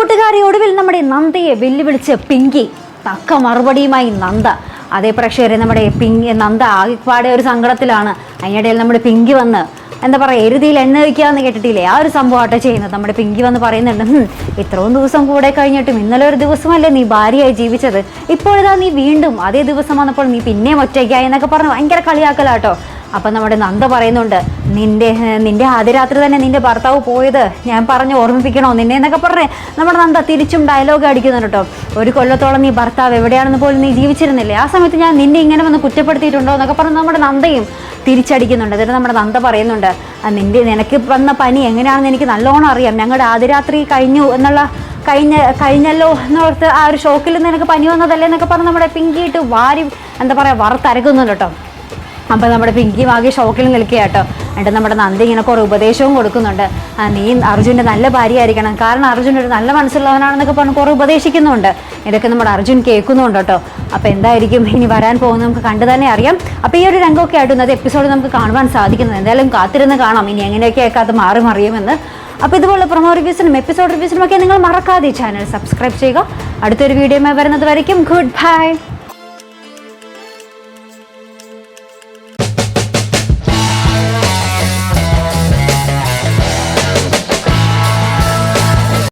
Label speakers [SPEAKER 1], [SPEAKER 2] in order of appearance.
[SPEAKER 1] കൂട്ടുകാരി ഒടുവിൽ നമ്മുടെ നന്ദയെ വെല്ലുവിളിച്ച് പിങ്കി. തക്ക മറുപടിയുമായി നന്ദ. അതേ പ്രേക്ഷകരെ നമ്മുടെ പിങ്കി നന്ദ ആകെപ്പാടെ ഒരു സങ്കടത്തിലാണ്. അതിനിടയിൽ നമ്മുടെ പിങ്കി വന്ന് എന്താ പറയുക എരുതിയിൽ എണ്ണ വയ്ക്കാന്ന് കേട്ടിട്ടില്ലേ? ആ ഒരു സംഭവമാട്ടോ ചെയ്യുന്നത്. നമ്മുടെ പിങ്കി വന്ന് പറയുന്നുണ്ട് ഇത്രയും ദിവസം കൂടെ കഴിഞ്ഞിട്ടും ഇന്നലെ ഒരു ദിവസമല്ലേ നീ ഭാര്യയായി ജീവിച്ചത്? ഇപ്പോഴിതാ നീ വീണ്ടും അതേ ദിവസം വന്നപ്പോൾ നീ പിന്നെയും ഒറ്റയ്ക്കായി എന്നൊക്കെ പറഞ്ഞ് ഭയങ്കര കളിയാക്കലാട്ടോ. അപ്പം നമ്മുടെ നന്ദ പറയുന്നുണ്ട് നിന്റെ നിന്റെ ആദ്യ രാത്രി തന്നെ നിന്റെ ഭർത്താവ് പോയത് ഞാൻ പറഞ്ഞ് ഓർമ്മിപ്പിക്കണോ? നിന്നെ എന്നൊക്കെ പറഞ്ഞേ നമ്മുടെ നന്ദ തിരിച്ചും ഡയലോഗ് അടിക്കുന്നുണ്ട് കേട്ടോ. ഒരു കൊല്ലത്തോളം നീ ഭർത്താവ് എവിടെയാണെന്ന് പോലും നീ ജീവിച്ചിരുന്നില്ലേ? ആ സമയത്ത് ഞാൻ നിന്നെ ഇങ്ങനെ വന്ന് കുറ്റപ്പെടുത്തിയിട്ടുണ്ടോ എന്നൊക്കെ പറഞ്ഞ് നമ്മുടെ നന്ദയും തിരിച്ചടിക്കുന്നുണ്ട്. എന്നിട്ട് നമ്മുടെ നന്ദ പറയുന്നുണ്ട് "ആ, നിന്റെ നിനക്ക് വന്ന പനി എങ്ങനെയാണെന്ന് എനിക്ക് നല്ലോണം അറിയാം. ഞങ്ങളുടെ ആദ്യ രാത്രി കഴിഞ്ഞു എന്നുള്ള കഴിഞ്ഞ കഴിഞ്ഞല്ലോ എന്നോർത്ത് ആ ഒരു ഷോക്കിൽ നിന്ന് എനിക്ക് പനി വന്നതല്ലേ എന്നൊക്കെ പറഞ്ഞ് നമ്മുടെ പിങ്കിയിട്ട് വാരി എന്താ പറയുക വറുത്തരക്കുന്നുണ്ട് കേട്ടോ. അപ്പോൾ നമ്മുടെ പിങ്കി വാകി ഷോക്കിൽ നിൽക്കുക കേട്ടോ എന്നിട്ട് നമ്മുടെ നന്ദി ഇങ്ങനെ കുറേ ഉപദേശവും കൊടുക്കുന്നുണ്ട്. നീ അർജുന്റെ നല്ല ഭാര്യയായിരിക്കണം. കാരണം അർജുൻ ഒരു നല്ല മനസ്സുള്ളവനാണെന്നൊക്കെ പറഞ്ഞ് കുറേ ഉപദേശിക്കുന്നുണ്ട്. ഇതൊക്കെ നമ്മുടെ അർജുൻ കേൾക്കുന്നുണ്ട് കേട്ടോ അപ്പോൾ എന്തായിരിക്കും? ഇനി വരാൻ പോകുന്നത് നമുക്ക് കണ്ടു തന്നെ അറിയാം. അപ്പോൾ ഈ ഒരു രംഗമൊക്കെ ആയിട്ടും അത് എപ്പിസോഡ് നമുക്ക് കാണുവാൻ സാധിക്കുന്നത് എന്തായാലും കാത്തിരുന്ന് കാണാം. ഇനി എങ്ങനെയൊക്കെയൊക്കെ അത് മാറി മറിയുമെന്ന്. അപ്പോൾ ഇതുപോലെ പ്രൊമോ റിവ്യൂസിനും എപ്പിസോഡ് റിവ്യൂസിനും ഒക്കെ നിങ്ങൾ മറക്കാതെ ചാനൽ സബ്സ്ക്രൈബ് ചെയ്യുക. അടുത്തൊരു വീഡിയോ വരുന്നത് വരയ്ക്കും. Good bye